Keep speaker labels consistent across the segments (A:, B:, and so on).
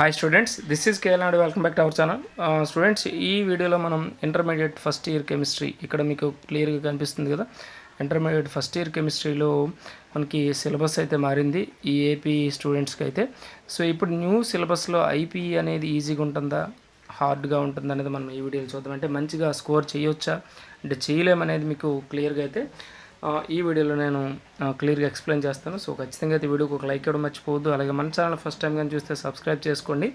A: Hi students this is KL Nadu welcome back to our channel students ఈ వీడియోలో మనం intermediate first year chemistry ఇక్కడ మీకు క్లియర్గా కనిపిస్తుంది కదా? ఇంటర్మీడియట్ ఫస్ట్ ఇయర్ కెమిస్ట్రీలో మనకి సిలబస్ అయితే మారింది ఈ ఏపీ స్టూడెంట్స్కి అయితే. సో ఇప్పుడు న్యూ సిలబస్లో ఐపీ అనేది ఈజీగా ఉంటుందా? హార్డ్గా ఉంటుంది అనేది మనం ఈ వీడియోలో చూద్దాం. అంటే మంచిగా స్కోర్ చేయొచ్చా? అంటే చేయలేమనేది మీకు క్లియర్గా అయితే ఈ వీడియోలో నేను క్లియర్గా ఎక్స్ప్లెయిన్ చేస్తాను. సో ఖచ్చితంగా అయితే వీడియోకి ఒక లైక్ ఇవ్వడం మర్చిపోవద్దు. అలాగే మన ఛానల్ ఫస్ట్ టైం కానీ చూస్తే సబ్స్క్రైబ్ చేసుకోండి.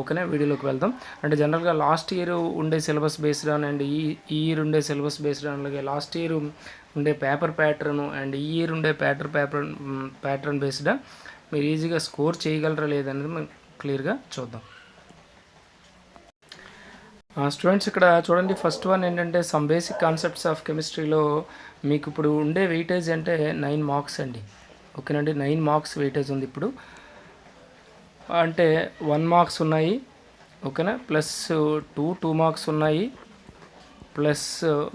A: ఓకేనా? వీడియోలోకి వెళ్దాం. అంటే జనరల్గా లాస్ట్ ఇయర్ ఉండే సిలబస్ బేస్డ్ ఆన్ అండ్ ఈ ఈ ఇయర్ ఉండే సిలబస్ బేస్డ్ ఆన్ అలాగే లాస్ట్ ఇయర్ ఉండే పేపర్ ప్యాటర్న్ అండ్ ఈ ఇయర్ ఉండే ప్యాటర్ పేపర్ ప్యాటర్న్ బేస్డ్. మీరు ఈజీగా స్కోర్ చేయగలరా లేదనేది మనం క్లియర్గా చూద్దాం. స్టూడెంట్స్ ఇక్కడ చూడండి ఫస్ట్ వన్ ఏంటంటే సమ్ బేసిక్ కాన్సెప్ట్స్ ఆఫ్ కెమిస్ట్రీలో మీకు ఇప్పుడు ఉండే వెయిటేజ్ అంటే నైన్ మార్క్స్ అండి. ఓకేనండి నైన్ మార్క్స్ వెయిటేజ్ ఉంది ఇప్పుడు. అంటే వన్ మార్క్స్ ఉన్నాయి. ఓకేనా ప్లస్ టూ టూ మార్క్స్ ఉన్నాయి. ప్లస్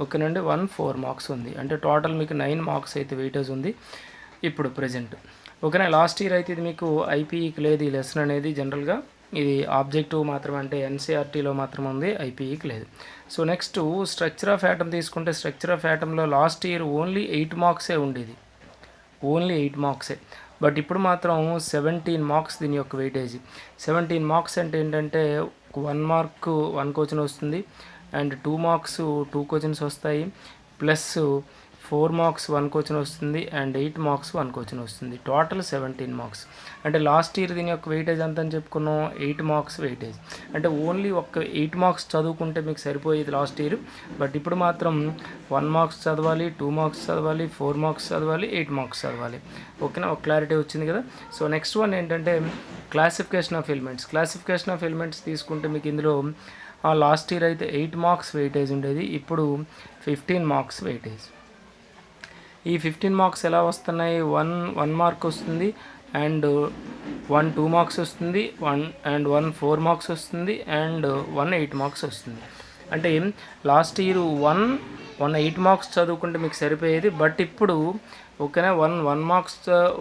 A: ఓకేనండి వన్ ఫోర్ మార్క్స్ ఉంది. అంటే టోటల్ మీకు నైన్ మార్క్స్ అయితే వెయిటేజ్ ఉంది ఇప్పుడు ప్రజెంట్ ఓకేనా లాస్ట్ ఇయర్ అయితే ఇది మీకు ఐపీఈకి లేదు ఈ లెసన్ అనేది జనరల్గా ఇది ఆబ్జెక్టివ్ మాత్రమే అంటే ఎన్సీఆర్టీలో మాత్రం ఉంది ఐపీఈకి లేదు. So next structure of atom తీసుకుంటే స్ట్రక్చర్ ఆఫ్ యాటమ్లో లాస్ట్ ఇయర్ ఓన్లీ ఎయిట్ మార్క్సే ఉండేది. ఓన్లీ ఎయిట్ మార్క్సే బట్ ఇప్పుడు మాత్రం సెవెంటీన్ మార్క్స్ దీని యొక్క వెయిటేజ్ సెవెంటీన్ మార్క్స్ అంటే ఏంటంటే వన్ మార్క్ వన్ క్వశ్చన్ వస్తుంది and two marks two questions వస్తాయి plus four marks one question వస్తుంది and eight marks one question వస్తుంది. టోటల్ సెవెంటీన్ మార్క్స్ అంటే లాస్ట్ ఇయర్ దీని యొక్క వెయిటేజ్ ఎంత అని చెప్పుకున్నాం? ఎయిట్ మార్క్స్ వెయిటేజ్ అంటే ఓన్లీ ఒక్క ఎయిట్ మార్క్స్ చదువుకుంటే మీకు సరిపోయేది లాస్ట్ ఇయర్ బట్ ఇప్పుడు మాత్రం వన్ మార్క్స్ చదవాలి టూ మార్క్స్ చదవాలి ఫోర్ మార్క్స్ చదవాలి ఎయిట్ మార్క్స్ చదవాలి. ఓకేనా ఒక క్లారిటీ వచ్చింది కదా? సో నెక్స్ట్ వన్ ఏంటంటే classification of elements classification of elements తీసుకుంటే మీకు ఇందులో లాస్ట్ ఇయర్ అయితే ఎయిట్ మార్క్స్ వెయిటేజ్ ఉండేది. ఇప్పుడు ఫిఫ్టీన్ మార్క్స్ వెయిటేజ్ ఈ ఫిఫ్టీన్ మార్క్స్ ఎలా వస్తున్నాయి? వన్ వన్ మార్క్ వస్తుంది అండ్ వన్ టూ మార్క్స్ వస్తుంది. One and one four marks వస్తుంది అండ్ వన్ ఎయిట్ మార్క్స్ వస్తుంది. అంటే last year one one eight marks చదువుకుంటే మీకు సరిపోయేది. బట్ ఇప్పుడు ఓకేనా? One one marks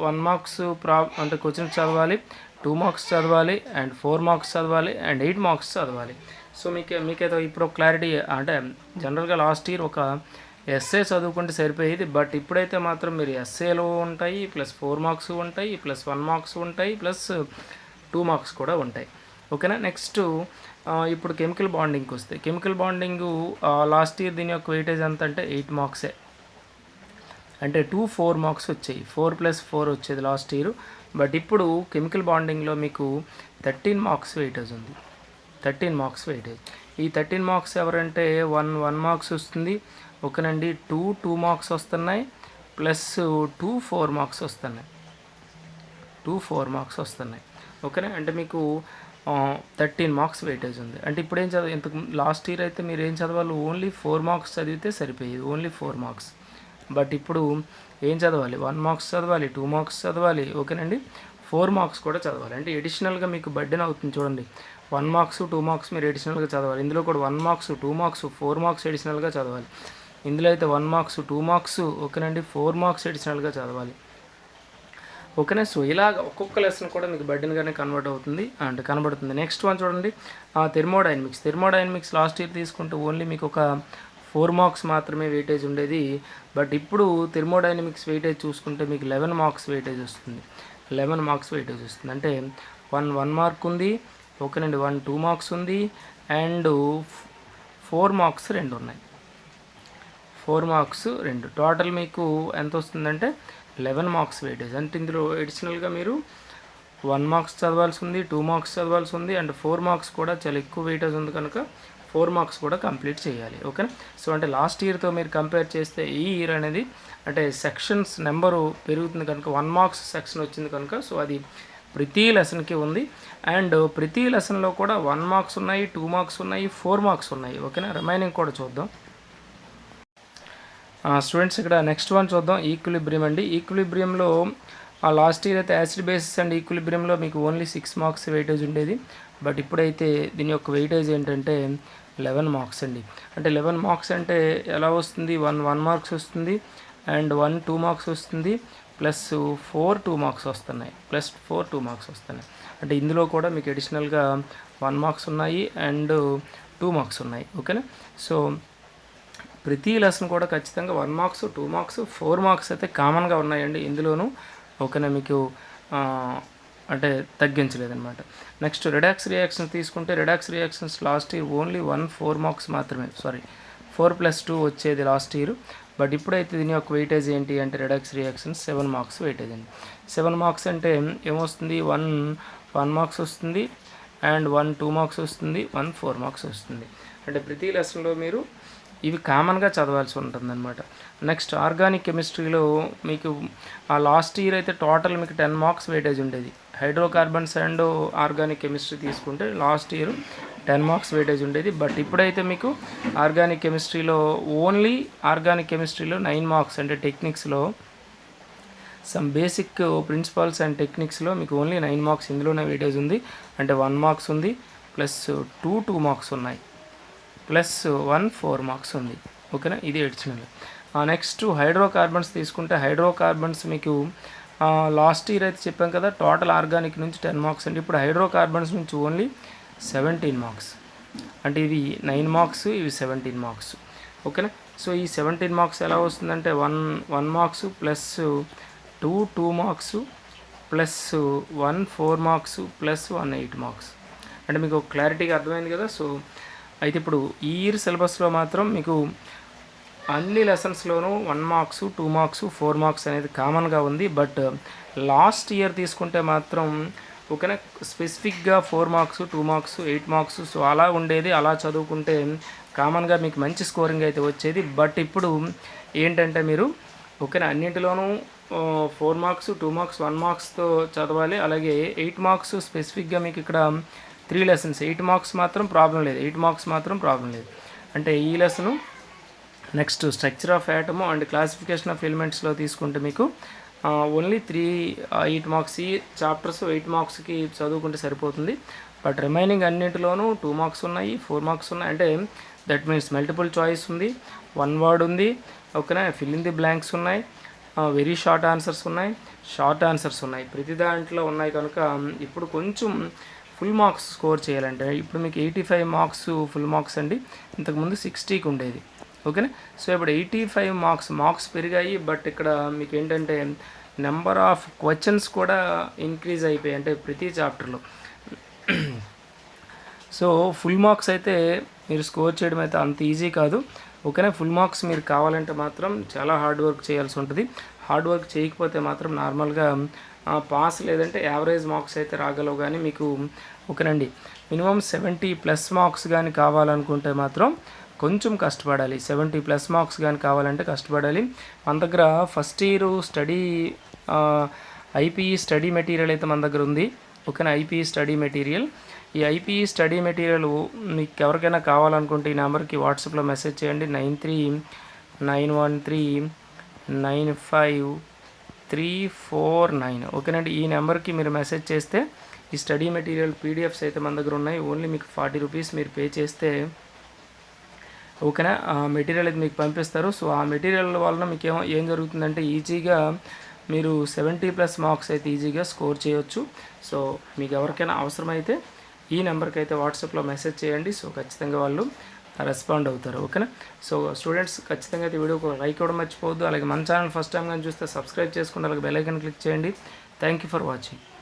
A: one marks ప్రా అంటే క్వశ్చన్ చదవాలి. టూ మార్క్స్ చదవాలి అండ్ ఫోర్ మార్క్స్ చదవాలి అండ్ ఎయిట్ మార్క్స్ చదవాలి. సో మీకు మీకైతే ఇప్పుడు క్లారిటీ అంటే జనరల్గా లాస్ట్ ఇయర్ ఒక ఎస్ఏ చదువుకుంటే సరిపోయేది బట్ ఇప్పుడైతే మాత్రం మీరు ఎస్ఏలో ఉంటాయి ప్లస్ ఫోర్ మార్క్స్ ఉంటాయి ప్లస్ వన్ మార్క్స్ ఉంటాయి ప్లస్ టూ మార్క్స్ కూడా ఉంటాయి. ఓకేనా? నెక్స్ట్ ఇప్పుడు కెమికల్ బాండింగ్కి వస్తే కెమికల్ బాండింగ్ లాస్ట్ ఇయర్ దీని యొక్క వెయిటేజ్ ఎంత అంటే ఎయిట్ మార్క్సే. అంటే టూ ఫోర్ మార్క్స్ వచ్చాయి. ఫోర్ ప్లస్ ఫోర్ వచ్చేది లాస్ట్ ఇయర్. బట్ ఇప్పుడు కెమికల్ బాండింగ్లో మీకు థర్టీన్ మార్క్స్ వెయిటేజ్ ఉంది. Thirteen marks weightage. ఈ థర్టీన్ మార్క్స్ ఎవరంటే వన్ వన్ మార్క్స్ వస్తుంది. ఓకేనండి టూ టూ మార్క్స్ వస్తున్నాయి. ప్లస్ టూ ఫోర్ మార్క్స్ వస్తున్నాయి. టూ ఫోర్ మార్క్స్ వస్తున్నాయి. ఓకేనా? అంటే మీకు థర్టీన్ మార్క్స్ వెయిటేజ్ ఉంది. అంటే ఇప్పుడు ఏం చదవ ఇంతకు లాస్ట్ ఇయర్ అయితే మీరు ఏం చదవాలి? ఓన్లీ ఫోర్ మార్క్స్ చదివితే సరిపోయేది. Only four marks. బట్ ఇప్పుడు ఏం చదవాలి? వన్ మార్క్స్ చదవాలి టూ మార్క్స్ చదవాలి. ఓకేనండి? ఫోర్ మార్క్స్ కూడా చదవాలి. అంటే ఎడిషనల్గా మీకు బర్డెన్ అవుతుంది చూడండి. వన్ మార్క్స్ టూ మార్క్స్ మీరు ఎడిషనల్గా చదవాలి. ఇందులో కూడా one marks two marks four marks ఎడిషనల్గా చదవాలి. ఇందులో అయితే వన్ మార్క్స్ టూ మార్క్స్ ఓకేనండి ఫోర్ మార్క్స్ ఎడిషనల్గా చదవాలి. ఓకేనా? సో ఇలాగ ఒక్కొక్క లెసన్ కూడా మీకు బర్డెన్గానే కన్వర్ట్ అవుతుంది అండ్ కనబడుతుంది. నెక్స్ట్ వన్ చూడండి. థెర్మోడైనమిక్స్ థెర్మోడైనమిక్స్ లాస్ట్ ఇయర్ తీసుకుంటే ఓన్లీ మీకు ఒక ఫోర్ మార్క్స్ మాత్రమే వెయిటేజ్ ఉండేది. బట్ ఇప్పుడు థెర్మోడైనమిక్స్ వెయిటేజ్ చూసుకుంటే మీకు లెవెన్ మార్క్స్ వెయిటేజ్ వస్తుంది. లెవెన్ మార్క్స్ వెయిటేజ్ వస్తుంది. అంటే వన్ వన్ మార్క్ ఉంది. ఓకేనండి వన్ టూ మార్క్స్ ఉంది. అండ్ ఫోర్ మార్క్స్ రెండు ఉన్నాయి. ఫోర్ మార్క్స్ రెండు. టోటల్ మీకు ఎంత వస్తుందంటే లెవెన్ మార్క్స్ వెయిటేజ్ అంటే ఇందులో అడిషనల్గా మీరు వన్ మార్క్స్ చదవాల్సి ఉంది టూ మార్క్స్ చదవాల్సి ఉంది అండ్ ఫోర్ మార్క్స్ కూడా చాలా ఎక్కువ వెయిటేజ్ ఉంది కనుక ఫోర్ మార్క్స్ కూడా కంప్లీట్ చేయాలి. ఓకేనా సో అంటే లాస్ట్ ఇయర్తో మీరు కంపేర్ చేస్తే ఈ ఇయర్ అనేది అంటే సెక్షన్స్ నెంబరు పెరుగుతుంది కనుక వన్ మార్క్స్ సెక్షన్ వచ్చింది కనుక సో అది ప్రతి లెసన్కి ఉంది. అండ్ ప్రతి లెసన్లో కూడా వన్ మార్క్స్ ఉన్నాయి టూ మార్క్స్ ఉన్నాయి ఫోర్ మార్క్స్ ఉన్నాయి. ఓకేనా? రిమైనింగ్ కూడా చూద్దాం. స్టూడెంట్స్ ఇక్కడ నెక్స్ట్ వన్ చూద్దాం. ఈక్విలిబ్రియం అండి. ఈక్విలిబ్రియంలో ఆ లాస్ట్ ఇయర్ అయితే యాసిడ్ బేసిస్ అండ్ ఈక్విలిబ్రియంలో మీకు ఓన్లీ సిక్స్ మార్క్స్ వెయిటేజ్ ఉండేది. బట్ ఇప్పుడైతే దీని యొక్క వెయిటేజ్ ఏంటంటే లెవెన్ మార్క్స్ అండి. అంటే లెవెన్ మార్క్స్ అంటే ఎలా వస్తుంది? వన్ వన్ మార్క్స్ వస్తుంది. అండ్ వన్ టూ మార్క్స్ వస్తుంది. ప్లస్ ఫోర్ టూ మార్క్స్ వస్తున్నాయి. ప్లస్ ఫోర్ టూ మార్క్స్ వస్తున్నాయి. అంటే ఇందులో కూడా మీకు అడిషనల్గా వన్ మార్క్స్ ఉన్నాయి అండ్ టూ మార్క్స్ ఉన్నాయి. ఓకేనా? సో ప్రతి లెసన్ కూడా ఖచ్చితంగా one marks two marks four marks అయితే కామన్గా ఉన్నాయండి ఇందులోనూ. ఓకేనా? మీకు అంటే తగ్గించలేదన్నమాట. నెక్స్ట్ రిడాక్స్ రియాక్షన్స్ తీసుకుంటే redox reactions last year only one four marks మాత్రమే. సారీ ఫోర్ ప్లస్ టూ వచ్చేది లాస్ట్ ఇయర్. బట్ ఇప్పుడైతే దీని యొక్క వెయిటేజ్ ఏంటి అంటే redox reactions seven marks weightage అండి. సెవెన్ మార్క్స్ అంటే ఏమొస్తుంది? వన్ వన్ మార్క్స్ వస్తుంది అండ్ వన్ టూ మార్క్స్ వస్తుంది వన్ ఫోర్ మార్క్స్ వస్తుంది. అంటే ప్రతి లెసన్లో మీరు ఇవి కామన్గా చదవాల్సి ఉంటుందన్నమాట. నెక్స్ట్ ఆర్గానిక్ కెమిస్ట్రీలో మీకు ఆ లాస్ట్ ఇయర్ అయితే టోటల్ మీకు టెన్ మార్క్స్ వెయిటేజ్ ఉండేది. హైడ్రోకార్బన్స్ అండ్ ఆర్గానిక్ కెమిస్ట్రీ తీసుకుంటే last year ten marks weightage ఉండేది. బట్ ఇప్పుడైతే మీకు ఆర్గానిక్ కెమిస్ట్రీలో ఓన్లీ ఆర్గానిక్ కెమిస్ట్రీలో నైన్ మార్క్స్ అంటే టెక్నిక్స్లో సమ్ బేసిక్ ప్రిన్సిపల్స్ అండ్ టెక్నిక్స్లో మీకు ఓన్లీ నైన్ మార్క్స్ ఇందులోనే వెయిటేజ్ ఉంది. అంటే వన్ మార్క్స్ ఉంది ప్లస్ టూ టూ మార్క్స్ ఉన్నాయి. ప్లస్ వన్ ఫోర్ మార్క్స్ ఉంది. ఓకేనా ఇది ఎడిషనల్ నెక్స్ట్ హైడ్రోకార్బన్స్ తీసుకుంటే హైడ్రోకార్బన్స్ మీకు uh, లాస్ట్ ఇయర్ అయితే చెప్పాం కదా టోటల్ ఆర్గానిక్ నుంచి టెన్ మార్క్స్ అండి ఇప్పుడు హైడ్రోకార్బన్స్ నుంచి ఓన్లీ సెవెంటీన్ మార్క్స్ అంటే ఇవి నైన్ మార్క్స్ ఇవి సెవెంటీన్ మార్క్స్ ఓకేనా సో ఈ సెవెంటీన్ మార్క్స్ ఎలా వస్తుందంటే one one marks plus two two marks plus one four marks plus one eight marks అంటే మీకు క్లారిటీగా అర్థమైంది కదా? సో అయితే ఇప్పుడు ఈ ఇయర్ సిలబస్లో మాత్రం మీకు అన్ని లెసన్స్లోనూ one marks two marks four marks అనేది కామన్గా ఉంది. బట్ లాస్ట్ ఇయర్ తీసుకుంటే మాత్రం ఓకేనా? స్పెసిఫిక్గా four marks two marks eight marks so అలా ఉండేది అలా చదువుకుంటే కామన్గా మీకు మంచి స్కోరింగ్ అయితే వచ్చేది. బట్ ఇప్పుడు ఏంటంటే మీరు ఓకేనా అన్నింటిలోనూ four marks two marks one మార్క్స్తో చదవాలి. అలాగే ఎయిట్ మార్క్స్ స్పెసిఫిక్గా మీకు ఇక్కడ త్రీ లెసన్స్ ఎయిట్ మార్క్స్ మాత్రం ప్రాబ్లం లేదు. ఎయిట్ మార్క్స్ మాత్రం ప్రాబ్లం లేదు. అంటే ఈ lesson next structure of atom and classification of ఎలిమెంట్స్లో తీసుకుంటే మీకు ఓన్లీ త్రీ ఎయిట్ మార్క్స్ ఈ చాప్టర్స్ ఎయిట్ మార్క్స్కి చదువుకుంటే సరిపోతుంది. బట్ రిమైనింగ్ అన్నింటిలోనూ టూ మార్క్స్ ఉన్నాయి ఫోర్ మార్క్స్ ఉన్నాయి. అంటే దట్ మీన్స్ మల్టిపుల్ చాయిస్ ఉంది వన్ వర్డ్ ఉంది ఓకేనా ఫిల్ ఇన్ ది బ్లాంక్స్ ఉన్నాయి వెరీ షార్ట్ ఆన్సర్స్ ఉన్నాయి షార్ట్ ఆన్సర్స్ ఉన్నాయి. ప్రతి దాంట్లో ఉన్నాయి కనుక ఇప్పుడు కొంచెం ఫుల్ మార్క్స్ స్కోర్ చేయాలంటే ఇప్పుడు మీకు eighty five marks full marks అండి ఇంతకుముందు సిక్స్టీకి ఉండేది. ఓకేనా? సో ఇప్పుడు ఎయిటీ ఫైవ్ మార్క్స్ మార్క్స్ పెరిగాయి బట్ ఇక్కడ మీకు ఏంటంటే నెంబర్ ఆఫ్ క్వశ్చన్స్ కూడా ఇంక్రీజ్ అయిపోయాయి అంటే ప్రతి చాప్టర్లో. సో ఫుల్ మార్క్స్ అయితే మీరు స్కోర్ చేయడం అయితే అంత ఈజీ కాదు. ఓకేనా? ఫుల్ మార్క్స్ మీరు కావాలంటే మాత్రం చాలా హార్డ్ వర్క్ చేయాల్సి ఉంటుంది. హార్డ్ వర్క్ చేయకపోతే మాత్రం నార్మల్గా పాస్ లేదంటే యావరేజ్ మార్క్స్ అయితే రాగలవు కానీ మీకు ఓకేనండి. మినిమం సెవెంటీ ప్లస్ మార్క్స్ కానీ కావాలనుకుంటే మాత్రం కొంచెం కష్టపడాలి. సెవెంటీ ప్లస్ మార్క్స్ కానీ కావాలంటే కష్టపడాలి. మన దగ్గర first year study IPE study material అయితే మన దగ్గర ఉంది. ఓకేనా? IPE study material. ఈ ఐపీఈ స్టడీ మెటీరియల్ మీకు ఎవరికైనా కావాలనుకుంటే ఈ నెంబర్కి వాట్సాప్లో మెసేజ్ చేయండి. Nine three nine one three nine five three four nine. ఓకేనండి ఈ నెంబర్కి మీరు మెసేజ్ చేస్తే ఈ స్టడీ మెటీరియల్ పీడిఎఫ్స్ అయితే మన దగ్గర ఉన్నాయి. ఓన్లీ మీకు ఫార్టీ రూపీస్ మీరు పే చేస్తే ఓకేనా? ఆ మెటీరియల్ అయితే మీకు పంపిస్తారు. సో ఆ మెటీరియల్ వలన మీకు ఏమో ఏం జరుగుతుందంటే ఈజీగా మీరు సెవెంటీ ప్లస్ మార్క్స్ అయితే ఈజీగా స్కోర్ చేయొచ్చు. సో మీకు ఎవరికైనా అవసరమైతే ఈ నెంబర్కి అయితే వాట్సాప్లో మెసేజ్ చేయండి. సో ఖచ్చితంగా వాళ్ళు రెస్పాండ్ అవుతారు. ఓకేనా? సో స్టూడెంట్స్ ఖచ్చితంగా అయితే వీడియోకి లైక్ ఇవ్వడం మర్చిపోవద్దు. అలాగే మన ఛానల్ ఫస్ట్ టైం కానీ చూస్తే సబ్స్క్రైబ్ చేసుకుని అలాగే బెల్ ఐకన్ క్లిక్ చేయండి. Thank you for watching.